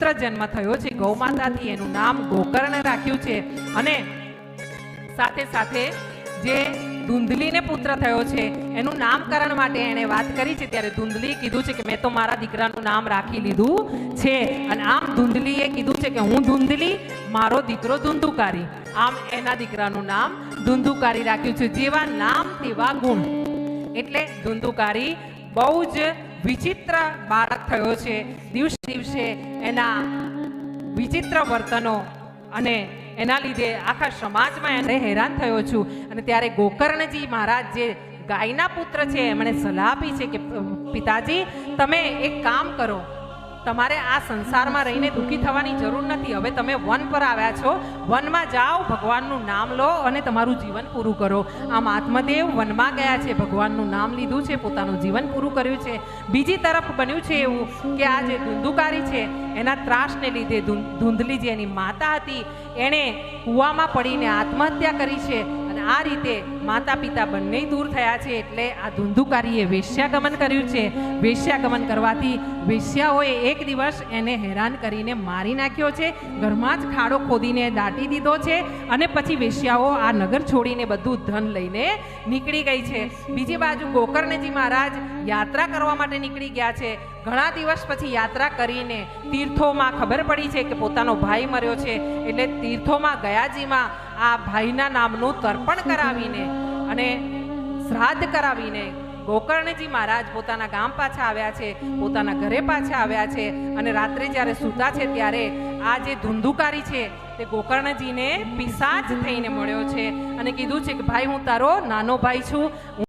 પુત્ર જન્મ થયો છે. ગૌ માતાથી એનું નામ ગોકર્ણ રાખ્યું છે. અને સાથે સાથે જે ધૂંધલીને પુત્ર થયો છે, એનું નામકરણ માટે એણે વાત કરી છે. ત્યારે ધૂંધલીએ કીધું છે કે મેં તો મારા દીકરાનું નામ રાખી લીધું છે. અને આમ ધૂંધલીએ કીધું છે કે હું ધૂંધલી, મારો દીકરો ધુંધુકારી. આમ એના દીકરાનું નામ ધુંધુકારી રાખ્યું છે. જેવા નામ તેવા ગુણ. એટલે ધુંધુકારી બહુ જ વિચિત્ર બાળક થયો છે. દિવસે દિવસે એના વિચિત્ર વર્તનો અને એના લીધે આખા સમાજમાં એને હેરાન થયો છું. અને ત્યારે ગોકર્ણજી મહારાજ જે ગાયના પુત્ર છે, એમણે સલાહ આપી છે કે, પિતાજી, તમે એક કામ કરો. તમારે આ સંસારમાં રહીને દુઃખી થવાની જરૂર નથી. હવે તમે વન પર આવ્યા છો. વનમાં જાઓ, ભગવાનનું નામ લો અને તમારું જીવન પૂરું કરો. આમ આત્મદેવ વનમાં ગયા છે. ભગવાનનું નામ લીધું છે, પોતાનું જીવન પૂરું કર્યું છે. બીજી તરફ બન્યું છે એવું કે આ જે ધુંધુકારી છે, એના ત્રાસને લીધે ધૂંધલી જે એની માતા હતી, એણે કૂવામાં પડીને આત્મહત્યા કરી છે. આ રીતે માતા પિતા બંને દૂર થયા છે એટલે આ ધુંધુકારીએ વેશ્યાગમન કર્યું છે. વેશ્યાગમન કરવાથી વેશ્યાઓએ એક દિવસ એને હેરાન કરીને મારી નાખ્યો છે, ઘરમાં જ ખાડો ખોદીને દાટી દીધો છે અને પછી વેશ્યાઓ આ નગર છોડીને બધું ધન લઈને નીકળી ગઈ છે. બીજી બાજુ ગોકર્ણજી મહારાજ યાત્રા કરવા માટે નીકળી ગયા છે. ઘણા દિવસ પછી યાત્રા કરીને તીર્થોમાં ખબર પડી છે કે પોતાનો ભાઈ મર્યો છે. એટલે તીર્થોમાં ગયાજીમાં આ ભાઈના નામનું તર્પણ કરાવીને અને શ્રાદ્ધ કરાવીને ગોકર્ણજી મહારાજ પોતાના ગામ પાછા આવ્યા છે, પોતાના ઘરે પાછા આવ્યા છે અને રાત્રે જ્યારે સૂતા છે ત્યારે આ જે ધુંધુકારી છે તે ગોકર્ણજીને પિશાચ થઈને મળ્યો છે અને કીધું છે કે, ભાઈ, હું તારો નાનો ભાઈ છું